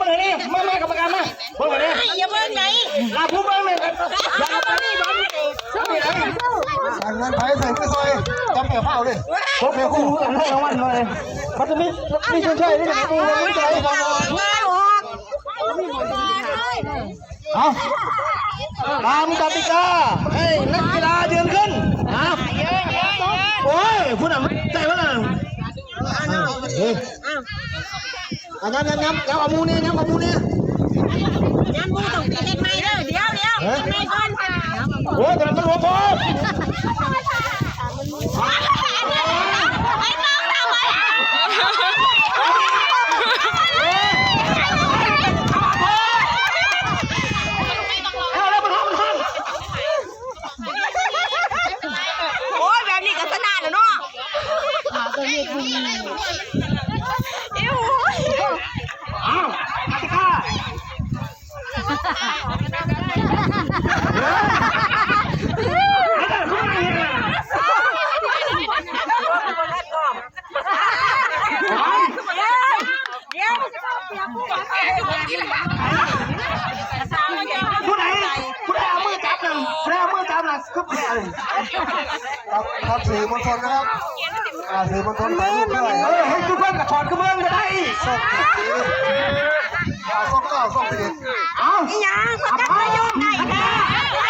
มาเลยนี่มาแม่กรรมการมาเพิ่งมาเนี่ยอย่าเบิ่งไหนลาผู้เบิ้งเลยอย่าไปนี่บ้านนี่นี่ไหนสั่งเงินไปใส่ไปซอยจำเปียเฝ้าเลยพวกเพียคู่ให้รางวัลเลยมันจะมีมีชนชัยนี่จะมีมีใจฟังมาออกเอาตามกติกาให้นักกีฬายืนขึ้นนะโอ้ยคุณอะใจว่าไงเฮ้ย อันนั้นนั้นน้ำน้ำเอามูนี่น้ำเอามูนี่ยันมูต้องตีเด็กใหม่เด้อเดี๋ยวเดี๋ยวไม่ก่อนโอ้ยแต่มันหัวพอไอ้น้องทำไม เอาแล้วมันทำมันท โอ้ยแบบนี้ก็ชนะแล้วเนาะอิ้วำเอากติกา ผู้ใดผู้ใดเอามือจับหนึ่งผู้ใดเอามือจับหนึ่งคือผู้ใดครับครับสื่อมวลชนนะครับอ่าสื่อมวลชนถ่ายรูปด้วยเออให้ทุกคนกระถอดกระเบื้องก็ได้ส่งสี่ อีหยังประกันประโยชน์ได้แท้